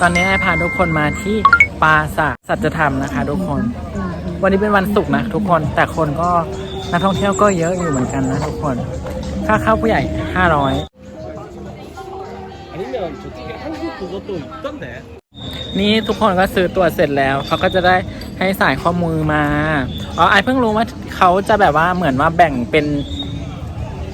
ตอนนี้ไอพาทุกคนมาที่ปราสาทสัจธรรมนะคะ ทุกคน วันนี้เป็นวันศุกร์นะทุกคน แต่คนก็นักท่องเที่ยวก็เยอะอยู่เหมือนกันนะทุกคน ค่าเข้าผู้ใหญ่ 500 นี่ทุกคนก็ซื้อตั๋วเสร็จแล้ว เขาก็จะได้ให้สายข้อมือมา อ๋อไอเพิ่งรู้ว่าเขาจะแบบว่าเหมือนว่าแบ่งเป็น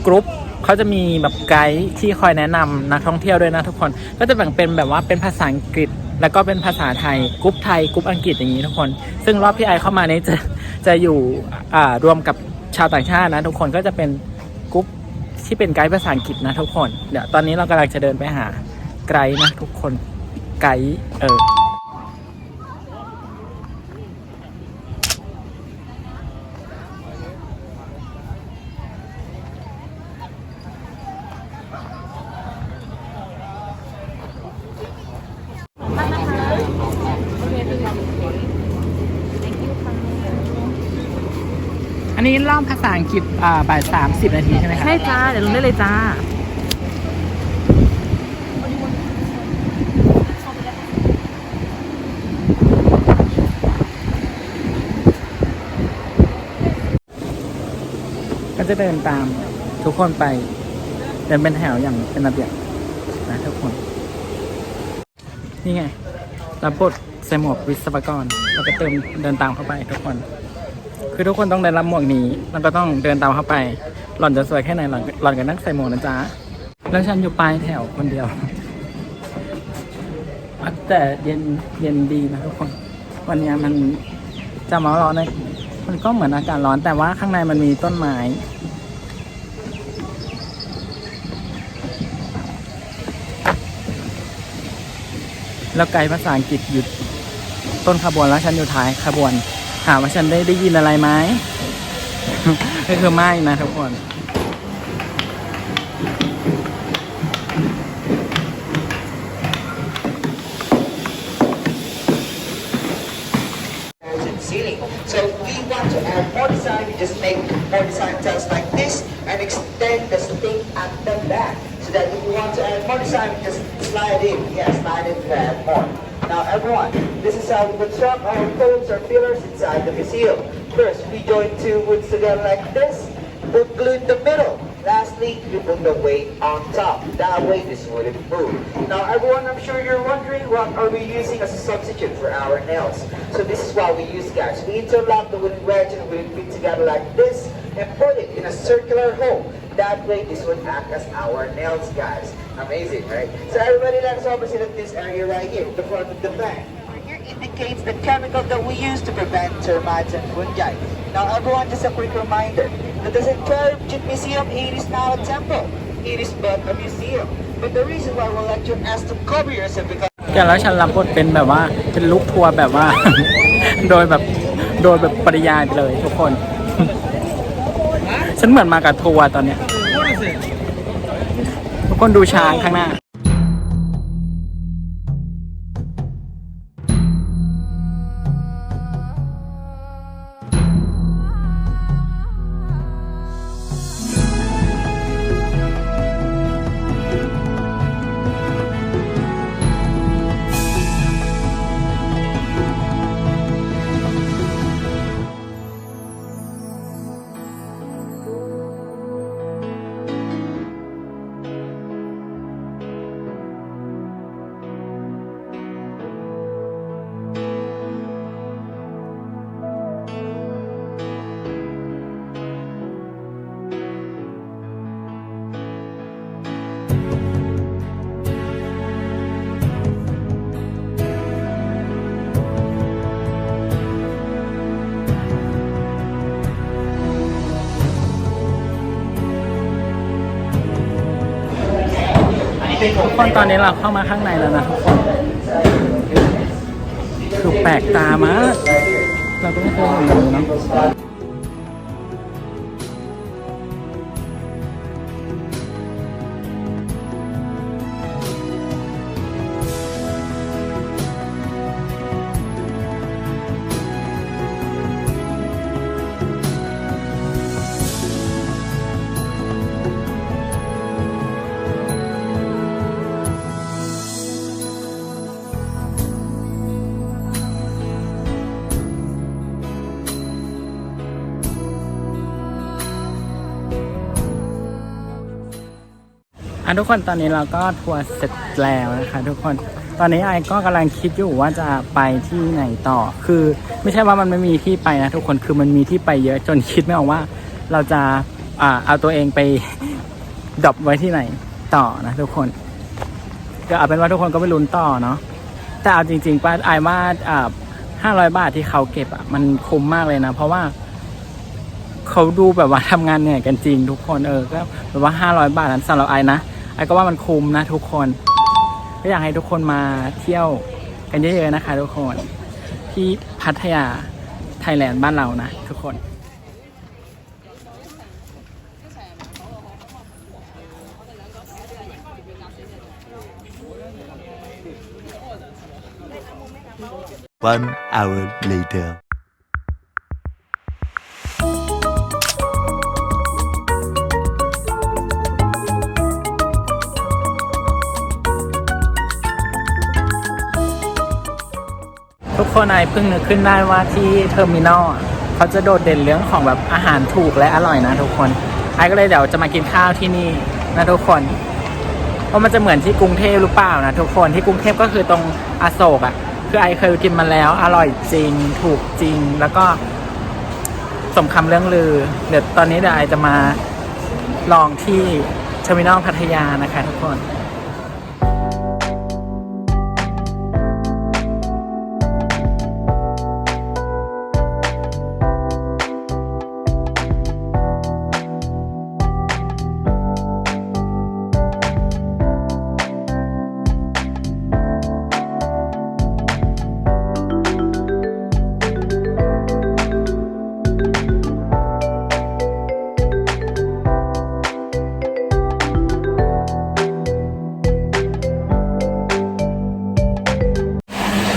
กรุ๊ป เขาจะมีแบบไกด์ที่คอยแนะนำนักท่องเที่ยวด้วยนะทุกคน ก็จะแบ่งเป็นแบบว่าเป็นภาษาอังกฤษ แล้วก็เป็นภาษาไทยกรุ๊ปไทยกรุ๊ปอังกฤษอย่างนี้ทุกคน ซึ่งรอบที่ไอเข้ามานี้จะจะอยู่อ่ารวมกับชาวต่างชาตินะทุกคนก็จะเป็นกรุ๊ปที่เป็นไกด์ภาษาอังกฤษนะทุกคน เดี๋ยวตอนนี้เรากำลังจะเดินไปหาไกด์นะทุกคนไกด์เออ อันนี้เล่าภาษาอังกฤษอ่าบ่ายสามสิบนาทีใช่ไหมครับใช่จ้า เดี๋ยวลงได้เลยจ้า ก็จะเดินตามทุกคนไป เดินเป็นแถวอย่างเป็นระเบียบนะทุกคน นี่ไงรับบทใส่หมวกวิศวกรเราก็เติมเดินตามเข้าไปทุกคน คือทุกคนต้องได้รับหมวกนี้ แล้วก็ต้องเดินตามเข้าไป หล่อนจะสวยแค่ไหนหล่อนหล่อนก็นั่งใส่หมวกนะจ๊ะ แล้วฉันอยู่ปลายแถวคนเดียวแต่เย็นเย็นดีนะทุกคน วันนี้มันจะมาร้อนเลยมันก็เหมือนอากาศร้อนแต่ว่าข้างในมันมีต้นไม้แล้วไกด์ภาษาอังกฤษหยุดต้นขบวนแล้วฉันอยู่ท้ายขบวน ถามว่าฉันได้ได้ยินอะไรไหมก็คือไม่นะทุกคน and ceiling. So we want to add more design, we just make more design tiles like this and extend the stick at the back. So that if you want to add more design, we just slide in. Yeah, slide in to add more. Now everyone, this is how we construct our poles or pillars inside the museum. First, we join two woods together like this, put glue in the middle. Lastly, we put the weight on top. That way this wouldn't move. Now everyone, I'm sure you're wondering what are we using as a substitute for our nails. So this is what we use guys. We interlock the wooden wedge and wooden feet together like this and put it in a circular hole. That way this would act as our nails guys. Amazing, right? So everybody let's opposite at this area right here, the front of the bank. Here indicates the chemical that we use to prevent termites and fungi. Now everyone, just a quick reminder that the St. Jit Museum, it is now a temple. It is but a museum. But the reason why we'll let you ask to cover yourself because แกแล้วฉันรับบทเป็นแบบว่าเป็นลูกทัวร์แบบว่า โดยแบบโดยแบบปริยายไปเลยทุกคน ฉันเหมือนมากับทัวร์ตอนเนี้ยทุกคนดูช้างข้างหน้า ทุกคนตอนนี้เราเข้ามาข้างในแล้วนะทุกคนคือแปลกตามากเราก็ไม่เคยเห็นแบบนี้เนาะ อะทุกคนตอนนี้เราก็ทัวร์เสร็จแล้วนะคะทุกคนตอนนี้ไอก็กำลังคิดอยู่ว่าจะไปที่ไหนต่อ คือไม่ใช่ว่ามันไม่มีที่ไปนะทุกคนคือมันมีที่ไปเยอะจนคิดไม่ออกว่า เราจะอ่าเอาตัวเองไปดรอปไว้ที่ไหนต่อนะทุกคนก็เอาเป็นว่าทุกคนก็ไปลุ้นต่อเนาะแต่เอาจริงๆป้าไอว่าอ่าห้าร้อยบาทที่เขาเก็บอะมันคุ้มมากเลยนะ เพราะว่าเขาดูแบบว่าทำงานเหนื่อยกันจริง ทุกคนเออก็แบบว่าห้าร้อยบาทนั้นสำหรับไอนะ ไอก็ว่ามันคุ้มนะทุกคน ก็อยากให้ทุกคนมาเที่ยวกันเยอะๆนะคะ ทุกคนที่พัทยาไทยแลนด์บ้านเรานะ ทุกคน One hour later. ทุกคนไอเพิ่งนึกขึ้นได้ว่าที่เทอร์มินอลเขาจะโดดเด่นเรื่องของแบบอาหารถูกและอร่อยนะทุกคนไอก็เลยเดี๋ยวจะมากินข้าวที่นี่นะทุกคนเพราะมันจะเหมือนที่กรุงเทพหรือเปล่านะทุกคนที่กรุงเทพก็คือตรงอโศกอะ่ะคือไอเคยกินมาแล้ว อร่อยจริง ถูกจริง แล้วก็สมคำเรื่องลือ เดี๋ยวตอนนี้เดี๋ยวไอจะมาลองที่เทอร์มินอลพัทยานะคะทุกคน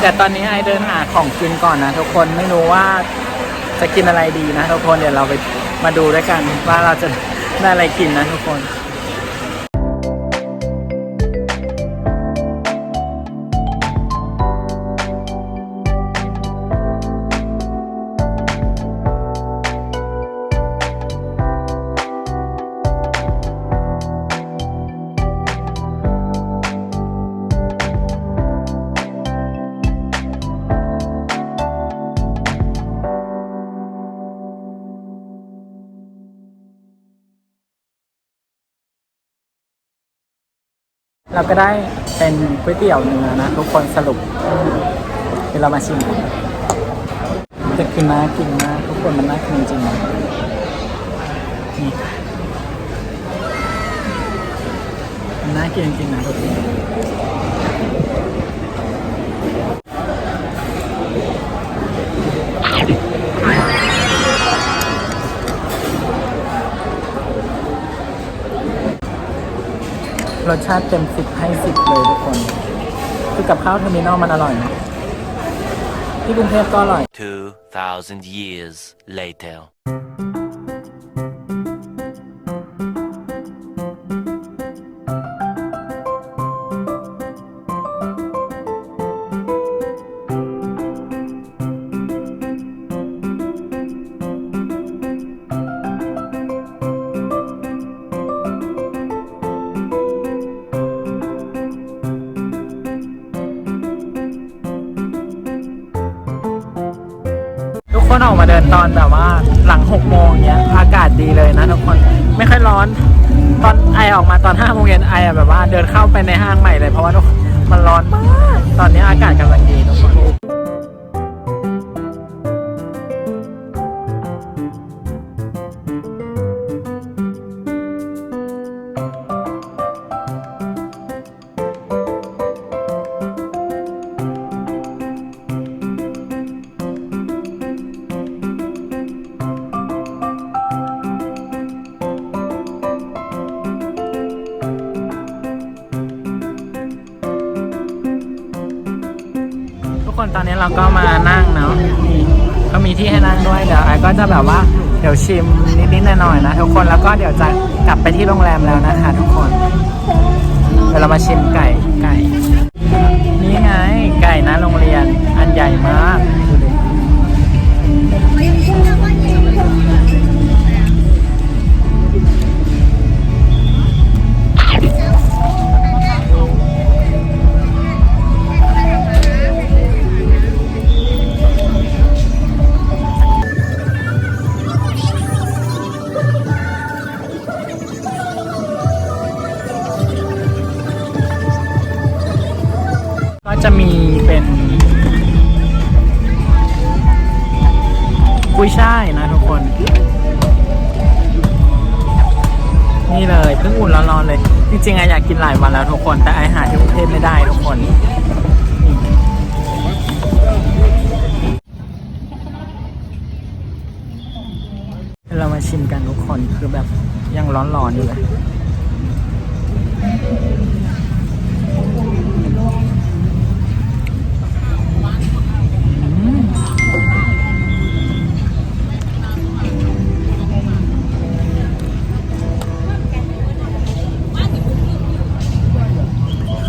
แต่ตอนนี้ไอเดินหาของกินก่อนนะทุกคนไม่รู้ว่าจะกินอะไรดีนะทุกคนเดี๋ยวเราไปมาดูด้วยกันว่าเราจะได้อะไรกินนะทุกคน เราก็ได้เป็นก๋วยเตี๋ยวเนื้อนะ ทุกคนสรุปเดี๋ยวเรามาชิมกันแต่คือน่ากินมากทุกคนมันน่ากินจริงนะนี่มันน่ากินจริงนะทุกคน รสชาติเต็มสิบให้สิบเลยทุกคน คือกับข้าวเทอร์มินอลมันอร่อยนะที่กรุงเทพก็อร่อย 2,000 years later. คนออกมาเดินตอนแบบว่าหลังหกโมงเนี้ยอากาศดีเลยนะทุกคนไม่ค่อยร้อน ตอนไอออกมาตอนห้าโมงเย็นไอแบบว่าเดินเข้าไปในห้างใหม่เลยเพราะว่ามันร้อนมากตอนนี้อากาศกำลังดีทุกคน คนตอนนี้เราก็มานั่งเนาะนี่ก็มีที่ให้นั่งด้วยเดี๋ยวไอ้ก็จะแบบว่าเดี๋ยวชิมนิดๆหน่อยๆนะทุกคนแล้วก็เดี๋ยวจะกลับไปที่โรงแรมแล้วนะคะทุกคนเดี๋ยวเรามาชิมไก่ไก่ นี่ไงไก่นะโรงเรียนอันใหญ่มาก จะมีเป็นกุ้ยช่ายนะทุกคน นี่เลยเพิ่งอุ่นร้อนๆเลย จริงๆไออยากกินหลายวันแล้วทุกคน แต่ไอหาที่ประเทศไม่ได้ทุกคนเรามาชิมกันทุกคนคือแบบยังร้อนๆอยู่เลย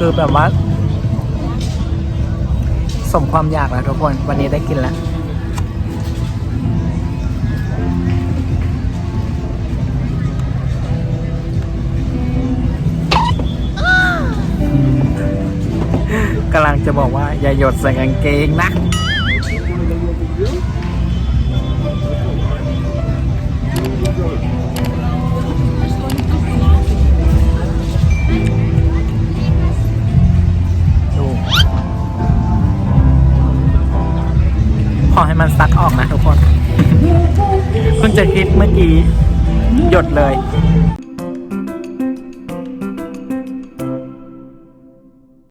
คือแบบว่า สมความอยากแล้วทุกคน วันนี้ได้กินแล้วกำลังจะบอกว่าอย่าหยดใส่กางเกงนะ เพิ่งจะคิดเมื่อกี้ หยดเลย 아,